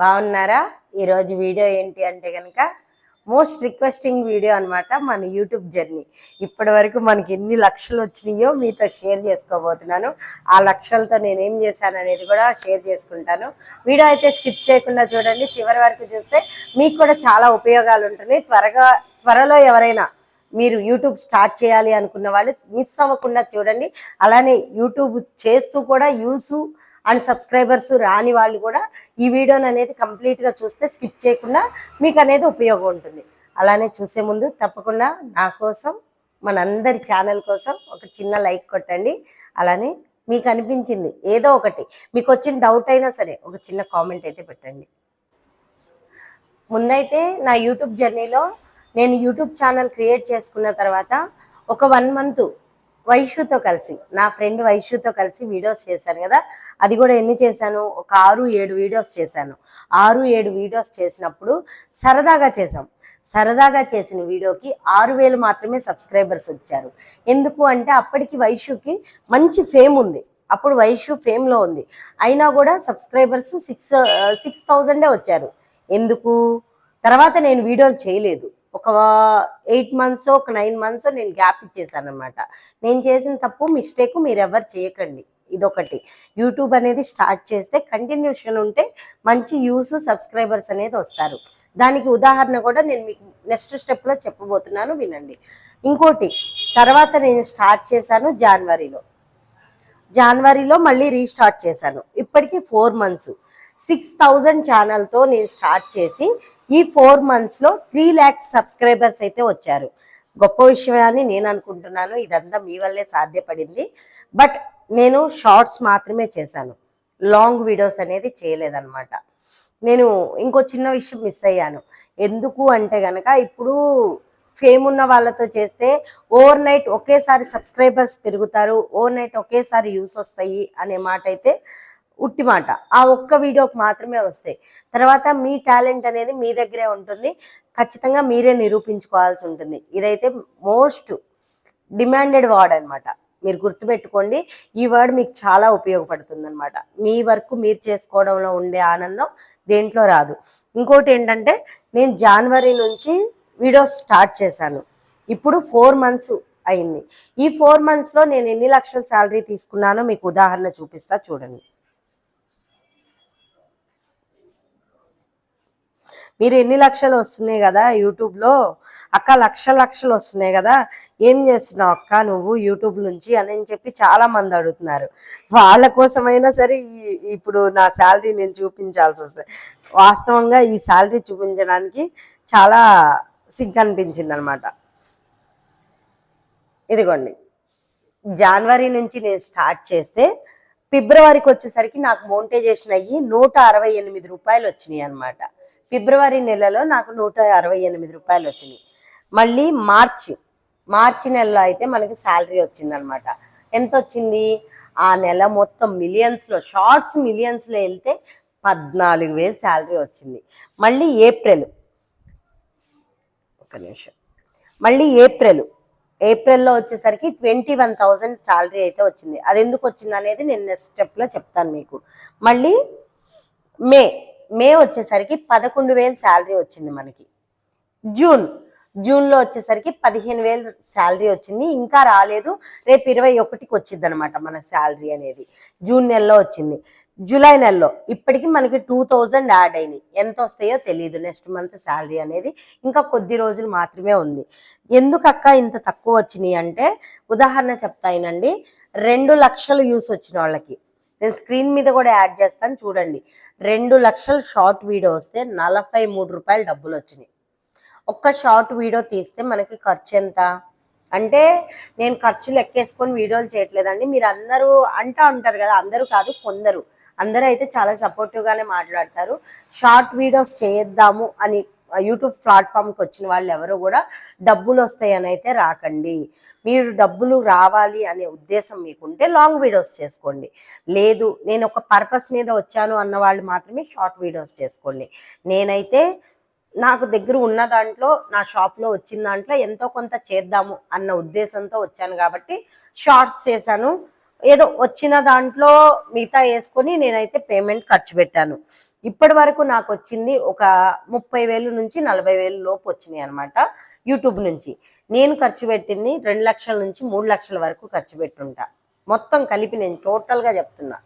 బాగున్నారా? ఈరోజు వీడియో ఏంటి అంటే కనుక మోస్ట్ రిక్వెస్టింగ్ వీడియో అనమాట మన యూట్యూబ్ జర్నీ. ఇప్పటి వరకు మనకి ఎన్ని లక్షలు వచ్చినాయో మీతో షేర్ చేసుకోబోతున్నాను. ఆ లక్షలతో నేను ఏం చేశాను అనేది కూడా షేర్ చేసుకుంటాను. వీడియో అయితే స్కిప్ చేయకుండా చూడండి. చివరి వరకు చూస్తే మీకు కూడా చాలా ఉపయోగాలు ఉంటున్నాయి. త్వరగా త్వరలో ఎవరైనా మీరు యూట్యూబ్ స్టార్ట్ చేయాలి అనుకున్న వాళ్ళు మిస్ అవ్వకుండా చూడండి. అలానే యూట్యూబ్ చేస్తూ కూడా యూస్ అండ్ సబ్స్క్రైబర్స్ రాని వాళ్ళు కూడా ఈ వీడియోని అనేది కంప్లీట్గా చూస్తే స్కిప్ చేయకుండా మీకు అనేది ఉపయోగం ఉంటుంది. అలానే చూసే ముందు తప్పకుండా నా కోసం మనందరి ఛానల్ కోసం ఒక చిన్న లైక్ కొట్టండి. అలానే మీకు అనిపించింది ఏదో ఒకటి మీకు వచ్చిన డౌట్ అయినా సరే ఒక చిన్న కామెంట్ అయితే పెట్టండి. ముందైతే నా యూట్యూబ్ జర్నీలో నేను యూట్యూబ్ ఛానల్ క్రియేట్ చేసుకున్న తర్వాత ఒక వన్ మంత్ వైషుతో కలిసి నా ఫ్రెండ్ వైషుతో కలిసి వీడియోస్ చేశాను కదా. అది కూడా ఎన్ని చేశాను? ఒక ఆరు ఏడు వీడియోస్ చేశాను. ఆరు ఏడు వీడియోస్ చేసినప్పుడు సరదాగా చేసాం సరదాగా చేసిన వీడియోకి ఆరు వేలు మాత్రమే సబ్స్క్రైబర్స్ వచ్చారు. ఎందుకు అంటే అప్పటికి వైషుకి మంచి ఫేమ్ ఉంది. అప్పుడు వైషు ఫేమ్లో ఉంది. అయినా కూడా సబ్స్క్రైబర్స్ సిక్స్ సిక్స్ థౌజండే వచ్చారు. ఎందుకు? తర్వాత నేను వీడియోలు చేయలేదు. ఒక ఎయిట్ మంత్స్ ఒక నైన్ మంత్స్ నేను గ్యాప్ ఇచ్చేసాను అనమాట నేను చేసిన తప్పు మిస్టేక్ మీరు ఎవరు చేయకండి. ఇదొకటి. యూట్యూబ్ అనేది స్టార్ట్ చేస్తే కంటిన్యూషన్ ఉంటే మంచి యూస్ సబ్స్క్రైబర్స్ అనేది వస్తారు. దానికి ఉదాహరణ కూడా నేను మీకు నెక్స్ట్ స్టెప్లో చెప్పబోతున్నాను వినండి. ఇంకోటి తర్వాత నేను స్టార్ట్ చేశాను జనవరిలో. జనవరిలో మళ్ళీ రీస్టార్ట్ చేశాను. ఇప్పటికీ ఫోర్ మంత్స్. సిక్స్ థౌజండ్ ఛానల్తో నేను స్టార్ట్ చేసి ఈ ఫోర్ మంత్స్లో త్రీ ల్యాక్స్ సబ్స్క్రైబర్స్ అయితే వచ్చారు. గొప్ప విషయం అని నేను అనుకుంటున్నాను. ఇదంతా మీ వల్లే సాధ్యపడింది. బట్ నేను షార్ట్స్ మాత్రమే చేశాను. లాంగ్ వీడియోస్ అనేది చేయలేదన్నమాట. నేను ఇంకో చిన్న విషయం మిస్ అయ్యాను. ఎందుకు అంటే గనక ఇప్పుడు ఫేమ్ ఉన్న వాళ్ళతో చేస్తే ఓవర్ నైట్ ఒకేసారి సబ్స్క్రైబర్స్ పెరుగుతారు. ఓవర్ నైట్ ఒకేసారి యూస్ వస్తాయి అనే మాట అయితే ఉట్టి మాట. ఆ ఒక్క వీడియోకి మాత్రమే వస్తాయి. తర్వాత మీ టాలెంట్ అనేది మీ దగ్గరే ఉంటుంది. ఖచ్చితంగా మీరే నిరూపించుకోవాల్సి ఉంటుంది. ఇదైతే మోస్ట్ డిమాండెడ్ వర్డ్ అనమాట మీరు గుర్తుపెట్టుకోండి ఈ వర్డ్ మీకు చాలా ఉపయోగపడుతుంది అనమాట మీ వర్క్ మీరు చేసుకోవడంలో ఉండే ఆనందం దేంట్లో రాదు. ఇంకోటి ఏంటంటే నేను జనవరి నుంచి వీడియోస్ స్టార్ట్ చేశాను. ఇప్పుడు ఫోర్ మంత్స్ అయింది. ఈ ఫోర్ మంత్స్లో నేను ఎన్ని లక్షల శాలరీ తీసుకున్నానో మీకు ఉదాహరణ చూపిస్తా చూడండి. మీరు ఎన్ని లక్షలు వస్తున్నాయి కదా యూట్యూబ్లో? అక్క లక్ష లక్షలు వస్తున్నాయి కదా? ఏం చేస్తున్నావు అక్క నువ్వు యూట్యూబ్ నుంచి అని చెప్పి చాలా మంది అడుగుతున్నారు. వాళ్ళ కోసమైనా సరే ఈ ఇప్పుడు నా శాలరీ నేను చూపించాల్సి వస్తుంది వాస్తవంగా ఈ శాలరీ చూపించడానికి చాలా సిగ్గు అనిపించింది అనమాట ఇదిగోండి. జనవరి నుంచి నేను స్టార్ట్ చేస్తే ఫిబ్రవరికి వచ్చేసరికి నాకు మోంటైజేషన్ అయ్యి నూట అరవై ఎనిమిది రూపాయలు వచ్చినాయి అనమాట ఫిబ్రవరి నెలలో నాకు నూట అరవై ఎనిమిది రూపాయలు వచ్చినాయి. మళ్ళీ మార్చి మార్చి నెలలో అయితే మనకి శాలరీ వచ్చింది అనమాట ఎంత వచ్చింది? ఆ నెల మొత్తం మిలియన్స్లో షార్ట్స్ మిలియన్స్లో వెళ్తే పద్నాలుగు వేలు శాలరీ వచ్చింది. మళ్ళీ ఏప్రిల్ ఒక నిమిషం. మళ్ళీ ఏప్రిల్ ఏప్రిల్లో వచ్చేసరికి ట్వంటీ వన్ థౌజండ్ శాలరీ అయితే వచ్చింది. అది ఎందుకు వచ్చింది అనేది నేను నెక్స్ట్ స్టెప్లో చెప్తాను మీకు. మళ్ళీ మే మే వచ్చేసరికి పదకొండు వేలు శాలరీ వచ్చింది మనకి. జూన్ జూన్లో వచ్చేసరికి పదిహేను వేలు శాలరీ వచ్చింది. ఇంకా రాలేదు. రేపు ఇరవై ఒకటికి వచ్చింది అనమాట మన శాలరీ అనేది. జూన్ నెలలో వచ్చింది. జూలై నెలలో ఇప్పటికి మనకి టూ థౌజండ్ యాడ్ అయినాయి. ఎంత వస్తాయో తెలియదు నెక్స్ట్ మంత్ శాలరీ అనేది ఇంకా కొద్ది రోజులు మాత్రమే ఉంది. ఎందుకక్క ఇంత తక్కువ వచ్చినాయి అంటే ఉదాహరణ చెప్తాయినండి. రెండు లక్షలు యూస్ వచ్చిన వాళ్ళకి. నేను స్క్రీన్ మీద కూడా యాడ్ చేస్తాను చూడండి. రెండు లక్షలు షార్ట్ వీడియో వస్తే నలభై మూడు రూపాయలు డబ్బులు వచ్చినాయి. ఒక్క షార్ట్ వీడియో తీస్తే మనకి ఖర్చు ఎంత? అంటే నేను ఖర్చు లెక్కేసుకొని వీడియోలు చేయట్లేదండి. మీరు అందరూ అంటా ఉంటారు కదా అందరూ కాదు కొందరు. అందరూ అయితే చాలా సపోర్టివ్గానే మాట్లాడతారు. షార్ట్ వీడియోస్ చేద్దాము అని యూట్యూబ్ ప్లాట్ఫామ్కి వచ్చిన వాళ్ళు ఎవరు కూడా డబ్బులు వస్తాయని అయితే రాకండి. మీరు డబ్బులు రావాలి అనే ఉద్దేశం మీకుంటే లాంగ్ వీడియోస్ చేసుకోండి. లేదు నేను ఒక పర్పస్ మీద వచ్చాను అన్న వాళ్ళు మాత్రమే షార్ట్ వీడియోస్ చేసుకోండి. నేనైతే నాకు దగ్గర ఉన్న దాంట్లో నా షాప్లో వచ్చిన దాంట్లో ఎంతో కొంత చేద్దాము అన్న ఉద్దేశంతో వచ్చాను కాబట్టి షార్ట్స్ చేశాను. ఏదో వచ్చిన దాంట్లో మిగతా వేసుకొని నేనైతే పేమెంట్ ఖర్చు పెట్టాను. ఇప్పటి వరకు నాకు వచ్చింది ఒక ముప్పై వేలు నుంచి నలభై వేలు లోపు వచ్చినాయి అనమాట యూట్యూబ్ నుంచి. నేను ఖర్చు పెట్టింది రెండు లక్షల నుంచి మూడు లక్షల వరకు ఖర్చు పెట్టుంటా. మొత్తం కలిపి నేను టోటల్గా చెప్తున్నా.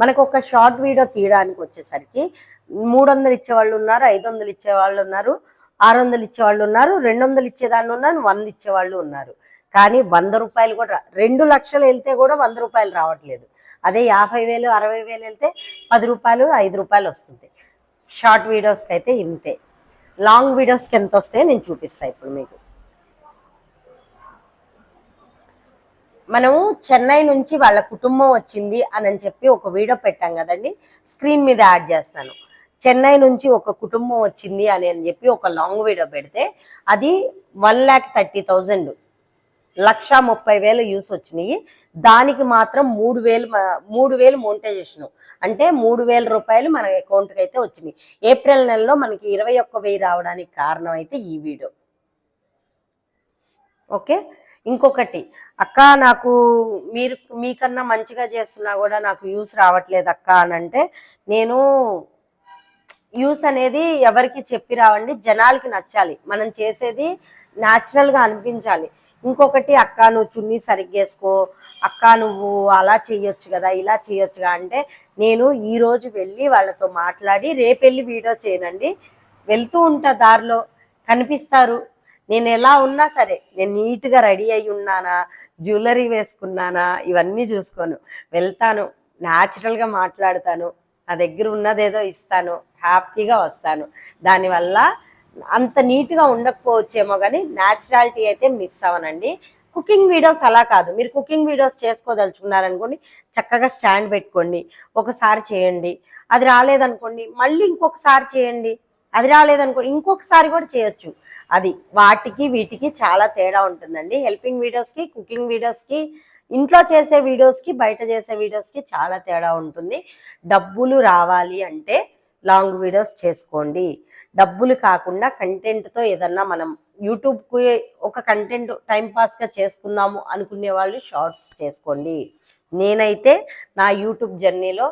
మనకు ఒక షార్ట్ వీడియో తీయడానికి వచ్చేసరికి మూడు వందలు ఇచ్చేవాళ్ళు ఉన్నారు ఐదు వందలు ఇచ్చేవాళ్ళు ఉన్నారు ఆరు వందలు ఇచ్చేవాళ్ళు ఉన్నారు రెండు వందలు ఇచ్చేదాన్ని ఉన్నారు వంద ఇచ్చేవాళ్ళు ఉన్నారు. కానీ వంద రూపాయలు కూడా రా- రెండు లక్షలు వెళ్తే కూడా వంద రూపాయలు రావట్లేదు. అదే యాభై వేలు అరవై వేలు వెళ్తే పది రూపాయలు ఐదు రూపాయలు వస్తుంది. షార్ట్ వీడియోస్కి అయితే ఇంతే. లాంగ్ వీడియోస్కి ఎంత వస్తాయో నేను చూపిస్తాను ఇప్పుడు మీకు. మనము చెన్నై నుంచి వాళ్ళ కుటుంబం వచ్చింది అని అని చెప్పి ఒక వీడియో పెట్టాం కదండి. స్క్రీన్ మీద యాడ్ చేస్తాను. చెన్నై నుంచి ఒక కుటుంబం వచ్చింది అని అని చెప్పి ఒక లాంగ్ వీడియో పెడితే అది వన్ ల్యాక్ థర్టీ థౌజండ్. లక్ష ముప్పై వేలు యూస్ వచ్చినాయి. దానికి మాత్రం మూడు వేలు మూడు వేలు మోనిటైజేషన్ అంటే మూడు వేల రూపాయలు మన అకౌంట్కి అయితే వచ్చినాయి. ఏప్రిల్ నెలలో మనకి ఇరవై ఒక్క వెయ్యి రావడానికి కారణం అయితే ఈ వీడియో. ఓకే? ఇంకొకటి అక్క నాకు మీరు మీకన్నా మంచిగా చేస్తున్నా కూడా నాకు యూస్ రావట్లేదు అక్క అని అంటే నేను యూస్ అనేది ఎవరికి చెప్పి రావండి జనాలకి నచ్చాలి. మనం చేసేది న్యాచురల్గా అనిపించాలి. ఇంకొకటి అక్క నువ్వు చున్నీ సరిగ్గా వేసుకో అక్క నువ్వు అలా చేయొచ్చు కదా ఇలా చేయొచ్చుగా అంటే నేను ఈ రోజు వెళ్ళి వాళ్ళతో మాట్లాడి రేపు వెళ్ళి వీడియో చేయనండి. వెళ్తూ ఉంటా దారిలో. కనిపిస్తారు. నేను ఎలా ఉన్నా సరే నేను నీట్గా రెడీ అయి ఉన్నానా జ్యువెలరీ వేసుకున్నానా ఇవన్నీ చూసుకోను. వెళ్తాను. న్యాచురల్గా మాట్లాడతాను. నా దగ్గర ఉన్నదేదో ఇస్తాను. హ్యాపీగా వస్తాను. దానివల్ల అంత నీట్గా ఉండకపోవచ్చేమో కానీ న్యాచురాలిటీ అయితే మిస్ అవ్వనండి. కుకింగ్ వీడియోస్ అలా కాదు. మీరు కుకింగ్ వీడియోస్ చేసుకోదలుచుకున్నారనుకోండి చక్కగా స్టాండ్ పెట్టుకోండి. ఒకసారి చేయండి. అది రాలేదనుకోండి మళ్ళీ ఇంకొకసారి చేయండి. అది రాలేదనుకో ఇంకొకసారి కూడా చేయొచ్చు. అది వాటికి వీటికి చాలా తేడా ఉంటుందండి. హెల్పింగ్ వీడియోస్కి కుకింగ్ వీడియోస్కి ఇంట్లో చేసే వీడియోస్కి బయట చేసే వీడియోస్కి చాలా తేడా ఉంటుంది. డబ్బులు రావాలి అంటే లాంగ్ వీడియోస్ చేసుకోండి. డబ్బులు కాకుండా కంటెంట్తో ఏదన్నా మనం యూట్యూబ్కి ఒక కంటెంట్ టైంపాస్గా చేసుకుందాము అనుకునే వాళ్ళు షార్ట్స్ చేసుకోండి. నేనైతే నా యూట్యూబ్ జర్నీలో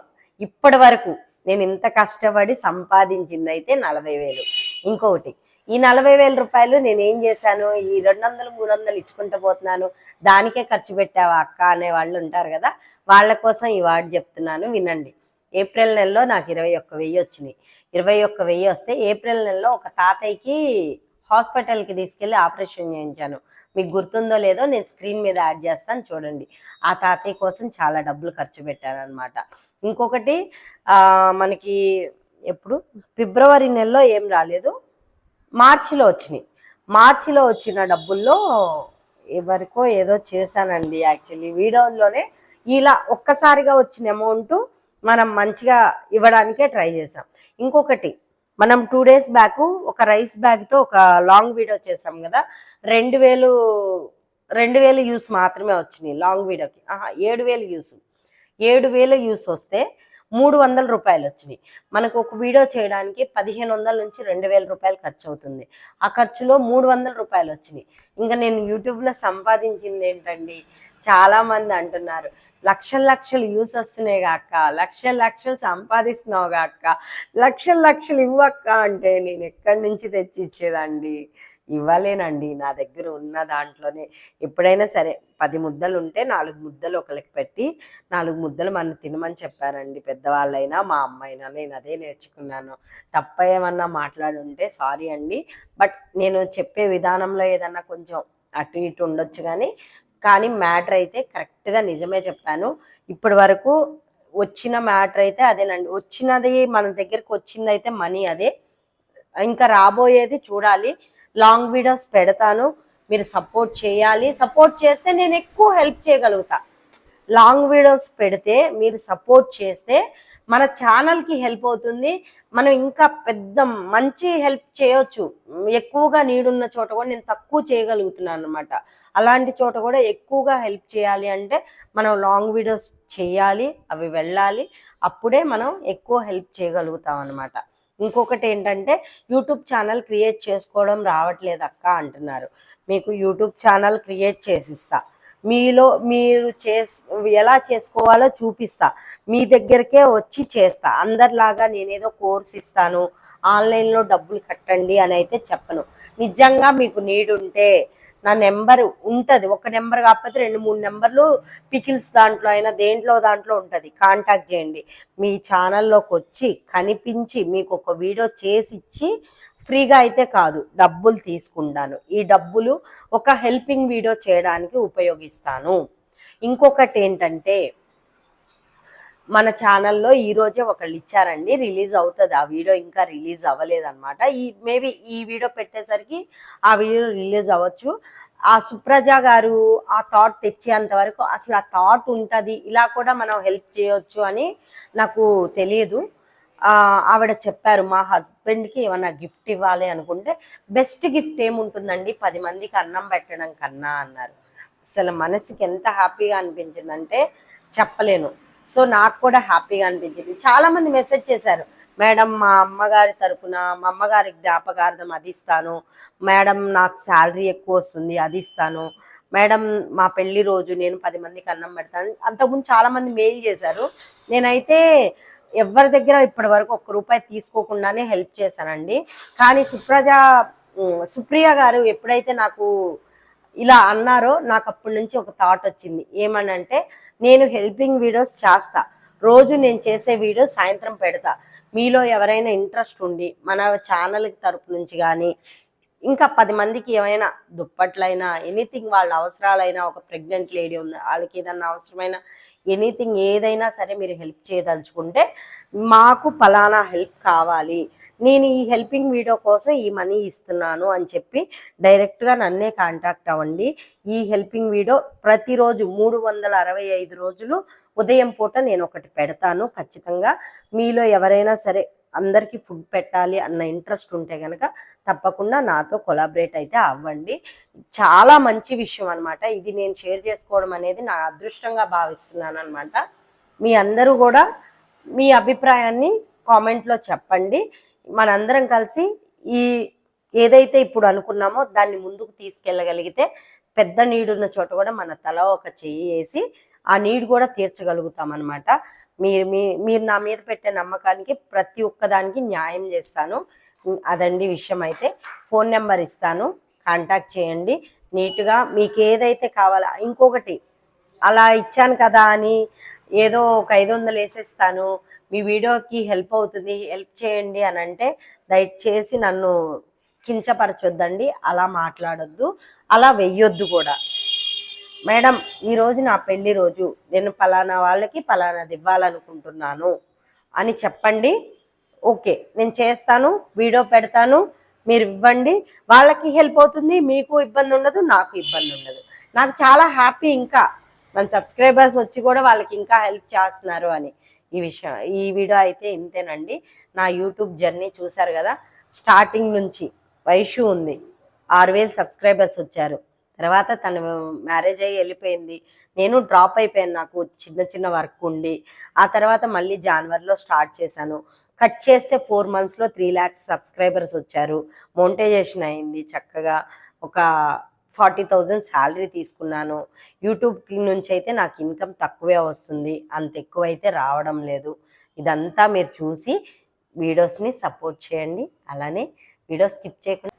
ఇప్పటి వరకు నేను ఇంత కష్టపడి సంపాదించింది అయితే నలభై వేలు. ఇంకొకటి ఈ నలభై వేల రూపాయలు నేను ఏం చేశాను? ఈ రెండు వందలు మూడు వందలు ఇచ్చుకుంటూ పోతున్నాను. దానికే ఖర్చు పెట్టావా అక్క అనే వాళ్ళు ఉంటారు కదా వాళ్ళ కోసం ఈ వార్డు చెప్తున్నాను వినండి. ఏప్రిల్ నెలలో నాకు ఇరవై ఒక్క వెయ్యి వచ్చినాయి. ఇరవై ఒక్క వెయ్యి వస్తే ఏప్రిల్ నెలలో ఒక తాతయ్యకి హాస్పిటల్కి తీసుకెళ్ళి ఆపరేషన్ చేయించాను. మీకు గుర్తుందో లేదో నేను స్క్రీన్ మీద యాడ్ చేస్తాను చూడండి. ఆ తాతయ్య కోసం చాలా డబ్బులు ఖర్చు పెట్టాను ఇంకొకటి మనకి ఎప్పుడు? ఫిబ్రవరి నెలలో ఏం రాలేదు. మార్చిలో వచ్చినాయి. మార్చిలో వచ్చిన డబ్బుల్లో ఎవరికో ఏదో చేశానండి యాక్చువల్లీ. వీడియోలోనే ఇలా ఒక్కసారిగా వచ్చిన అమౌంట్ మనం మంచిగా ఇవ్వడానికే ట్రై చేసాం ఇంకొకటి మనం టూ డేస్ బ్యాక్ ఒక రైస్ బ్యాగ్తో ఒక లాంగ్ వీడియో చేసాం కదా రెండు వేలు రెండు వేలు యూస్ మాత్రమే వచ్చినాయి లాంగ్ వీడియోకి ఆహా ఏడు వేలు యూస్ ఏడు వేల యూస్ వస్తే మూడు వందల రూపాయలు వచ్చినాయి. మనకు ఒక వీడియో చేయడానికి పదిహేను వందల నుంచి రెండు వేల రూపాయలు ఖర్చు అవుతుంది. ఆ ఖర్చులో మూడు వందల రూపాయలు వచ్చినాయి. ఇంకా నేను యూట్యూబ్లో సంపాదించింది ఏంటండి? చాలా మంది అంటున్నారు. లక్షల లక్షలు యూస్ వస్తున్నాయి కాక లక్షల లక్షలు సంపాదిస్తున్నావు కాక లక్షల లక్షలు ఇవ్వక్క అంటే నేను ఎక్కడి నుంచి తెచ్చి ఇచ్చేదండి ఇవ్వలేనండి. నా దగ్గర ఉన్న దాంట్లోనే ఎప్పుడైనా సరే పది ముద్దలు ఉంటే నాలుగు ముద్దలు ఒకరికి పెట్టి నాలుగు ముద్దలు మనం తినమని చెప్పారండి పెద్దవాళ్ళైనా మా అమ్మైనా. నేను అదే నేర్చుకున్నాను. తప్ప ఏమన్నా మాట్లాడి ఉంటే సారీ అండి. బట్ నేను చెప్పే విధానంలో ఏదన్నా కొంచెం అటు ఇటు ఉండొచ్చు కానీ కానీ మ్యాటర్ అయితే కరెక్ట్గా నిజమే చెప్పాను. ఇప్పటి వరకు వచ్చిన మ్యాటర్ అయితే అదేనండి. వచ్చినది మన దగ్గరికి వచ్చింది అయితే మనీ అదే. ఇంకా రాబోయేది చూడాలి. లాంగ్ వీడియోస్ పెడతాను. మీరు సపోర్ట్ చేయాలి. సపోర్ట్ చేస్తే నేను ఎక్కువ హెల్ప్ చేయగలుగుతా. లాంగ్ వీడియోస్ పెడితే మీరు సపోర్ట్ చేస్తే మన ఛానల్కి హెల్ప్ అవుతుంది. మనం ఇంకా పెద్ద మంచి హెల్ప్ చేయొచ్చు. ఎక్కువగా నీడున్న చోట కూడా నేను తక్కువ చేయగలుగుతున్నాను అనమాట అలాంటి చోట కూడా ఎక్కువగా హెల్ప్ చేయాలి అంటే మనం లాంగ్ వీడియోస్ చేయాలి అవి వెళ్ళాలి. అప్పుడే మనం ఎక్కువ హెల్ప్ చేయగలుగుతాం అనమాట ఇంకొకటి ఏంటంటే యూట్యూబ్ ఛానల్ క్రియేట్ చేసుకోవడం రావట్లేదు అక్క అంటున్నారు. మీకు యూట్యూబ్ ఛానల్ క్రియేట్ చేసిస్తా. మీలో మీరు చేస్ ఎలా చేసుకోవాలో చూపిస్తా. మీ దగ్గరికే వచ్చి చేస్తా. అందరిలాగా నేనేదో కోర్స్ ఇస్తాను ఆన్లైన్లో డబ్బులు కట్టండి అని అయితే చెప్పను. నిజంగా మీకు నీడ్ ఉంటే నా నెంబర్ ఉంటుంది. ఒక నెంబర్ కాకపోతే రెండు మూడు నెంబర్లు పికిల్స్ దాంట్లో అయినా దేంట్లో దాంట్లో ఉంటుంది. కాంటాక్ట్ చేయండి. మీ ఛానల్లోకి వచ్చి కనిపించి మీకు ఒక వీడియో చేసి ఇచ్చి ఫ్రీగా అయితే కాదు డబ్బులు తీసుకుంటాను. ఈ డబ్బులు ఒక హెల్పింగ్ వీడియో చేయడానికి ఉపయోగిస్తాను. ఇంకొకటి ఏంటంటే మన ఛానల్లో ఈరోజే ఒకళ్ళు ఇచ్చారండి రిలీజ్ అవుతుంది. ఆ వీడియో ఇంకా రిలీజ్ అవ్వలేదన్నమాట. ఈ మేబీ ఈ వీడియో పెట్టేసరికి ఆ వీడియో రిలీజ్ అవ్వచ్చు. ఆ సుప్రజ గారు ఆ థాట్ తెచ్చేంత వరకు అసలు ఆ థాట్ ఉంటుంది ఇలా కూడా మనం హెల్ప్ చేయొచ్చు అని నాకు తెలియదు. ఆవిడ చెప్పారు మా హస్బెండ్కి ఏమైనా గిఫ్ట్ ఇవ్వాలి అనుకుంటే బెస్ట్ గిఫ్ట్ ఏముంటుందండి? పది మందికి అన్నం పెట్టడం కన్నా అన్నారు. అసలు మనసుకి ఎంత హ్యాపీగా అనిపించిందంటే చెప్పలేను. సో నాకు కూడా హ్యాపీగా అనిపించింది. చాలా మంది మెసేజ్ చేశారు మేడం మా అమ్మగారి తరపున మా అమ్మగారి జ్ఞాపకార్థం అది ఇస్తాను. మేడం నాకు శాలరీ ఎక్కువ వస్తుంది అది ఇస్తాను. మేడం మా పెళ్ళి రోజు నేను పది మందికి అన్నం పెడతాను. అంతకుముందు చాలా మంది మెయిల్ చేశారు. నేనైతే ఎవరి దగ్గర ఇప్పటి వరకు ఒక్క రూపాయి తీసుకోకుండానే హెల్ప్ చేశానండి. కానీ సుప్రజ సుప్రియ గారు ఎప్పుడైతే నాకు ఇలా అన్నారో నాకు అప్పటి నుంచి ఒక థాట్ వచ్చింది. ఏమనంటే నేను హెల్పింగ్ వీడియోస్ చేస్తా. రోజు నేను చేసే వీడియో సాయంత్రం పెడతా. మీలో ఎవరైనా ఇంట్రెస్ట్ ఉండి మన ఛానల్ తరపు నుంచి కానీ ఇంకా పది మందికి ఏమైనా దుప్పట్లైనా ఎనీథింగ్ వాళ్ళ అవసరాలైనా ఒక ప్రెగ్నెంట్ లేడీ ఉంది వాళ్ళకి ఏదన్నా అవసరమైన ఎనీథింగ్ ఏదైనా సరే మీరు హెల్ప్ చేయదలుచుకుంటే మాకు ఫలానా హెల్ప్ కావాలి. నేను ఈ హెల్పింగ్ వీడియో కోసం ఈ మనీ ఇస్తున్నాను అని చెప్పి డైరెక్ట్గా నన్నే కాంటాక్ట్ అవ్వండి. ఈ హెల్పింగ్ వీడియో ప్రతిరోజు మూడు వందల అరవై ఐదు రోజులు ఉదయం పూట నేను ఒకటి పెడతాను. ఖచ్చితంగా మీలో ఎవరైనా సరే అందరికీ ఫుడ్ పెట్టాలి అన్న ఇంట్రెస్ట్ ఉంటే కనుక తప్పకుండా నాతో కొలాబరేట్ అయితే అవ్వండి. చాలా మంచి విషయం అనమాట ఇది నేను షేర్ చేసుకోవడం అనేది నా అదృష్టంగా భావిస్తున్నాను అనమాట మీ అందరూ కూడా మీ అభిప్రాయాన్ని కామెంట్లో చెప్పండి. మనందరం కలిసి ఈ ఏదైతే ఇప్పుడు అనుకున్నామో దాన్ని ముందుకు తీసుకెళ్ళగలిగితే పెద్ద నీడున్న చోట కూడా మన తల ఒక చెయ్యి వేసి ఆ నీడు కూడా తీర్చగలుగుతాం అనమాట మీరు మీ మీరు నా మీద పెట్టే నమ్మకానికి ప్రతి ఒక్కదానికి న్యాయం చేస్తాను. అదండి విషయం అయితే. ఫోన్ నెంబర్ ఇస్తాను. కాంటాక్ట్ చేయండి. నీట్గా మీకు ఏదైతే కావాలా ఇంకొకటి అలా ఇచ్చాను కదా అని ఏదో ఒక ఐదు వందలు వేసేస్తాను. మీ వీడియోకి హెల్ప్ అవుతుంది హెల్ప్ చేయండి అని అంటే దయచేసి నన్ను కించపరచొద్దండి. అలా మాట్లాడొద్దు. అలా వెయ్యొద్దు కూడా. మేడం ఈరోజు నా పెళ్ళి రోజు. నేను ఫలానా వాళ్ళకి ఫలానాది ఇవ్వాలనుకుంటున్నాను అని చెప్పండి. ఓకే నేను చేస్తాను వీడియో పెడతాను మీరు ఇవ్వండి. వాళ్ళకి హెల్ప్ అవుతుంది మీకు ఇబ్బంది ఉండదు నాకు ఇబ్బంది ఉండదు. నాకు చాలా హ్యాపీ ఇంకా. మన సబ్స్క్రైబర్స్ వచ్చి కూడా వాళ్ళకి ఇంకా హెల్ప్ చేస్తున్నారు అని. ఈ విషయం ఈ వీడియో అయితే ఇంతేనండి. నా యూట్యూబ్ జర్నీ చూశారు కదా స్టార్టింగ్ నుంచి వైషు ఉంది. ఆరు వేలు సబ్స్క్రైబర్స్ వచ్చారు. తర్వాత తను మ్యారేజ్ అయ్యి వెళ్ళిపోయింది. నేను డ్రాప్ అయిపోయాను నాకు చిన్న చిన్న వర్క్ ఉండి. ఆ తర్వాత మళ్ళీ జనవరిలో స్టార్ట్ చేశాను. కట్ చేస్తే ఫోర్ మంత్స్లో త్రీ ల్యాక్స్ సబ్స్క్రైబర్స్ వచ్చారు. మోనిటైజేషన్ అయింది చక్కగా. ఒక ఫార్టీ థౌజండ్ శాలరీ తీసుకున్నాను. యూట్యూబ్ నుంచి అయితే నాకు ఇన్కమ్ తక్కువే వస్తుంది. అంత ఎక్కువ అయితే రావడం లేదు. ఇదంతా మీరు చూసి వీడియోస్ని సపోర్ట్ చేయండి. అలానే వీడియో స్కిప్ చేయకుండా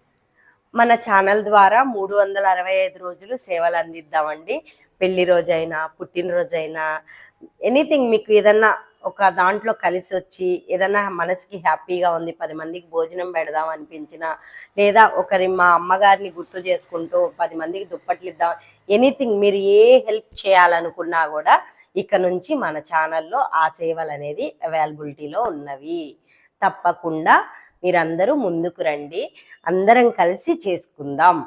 మన ఛానల్ ద్వారా మూడు వందల అరవై ఐదు రోజులు సేవలు అందిద్దామండి పెళ్ళి రోజైనా పుట్టినరోజైనా ఎనీథింగ్ మీకు ఏదన్నా ఒక దాంట్లో కలిసి వచ్చి ఏదన్నా మనసుకి హ్యాపీగా ఉంది పది మందికి భోజనం పెడదాం అనిపించిన లేదా ఒకరి మా అమ్మగారిని గుర్తు చేసుకుంటూ పది మందికి దుప్పట్లు ఇద్దాం ఎనీథింగ్ మీరు ఏ హెల్ప్ చేయాలనుకున్నా కూడా ఇక నుంచి మన ఛానల్లో ఆ సేవలు అనేది అవైలబిలిటీలో ఉన్నవి. తప్పకుండా మీరందరూ ముందుకు రండి. అందరం కలిసి చేసుకుందాం.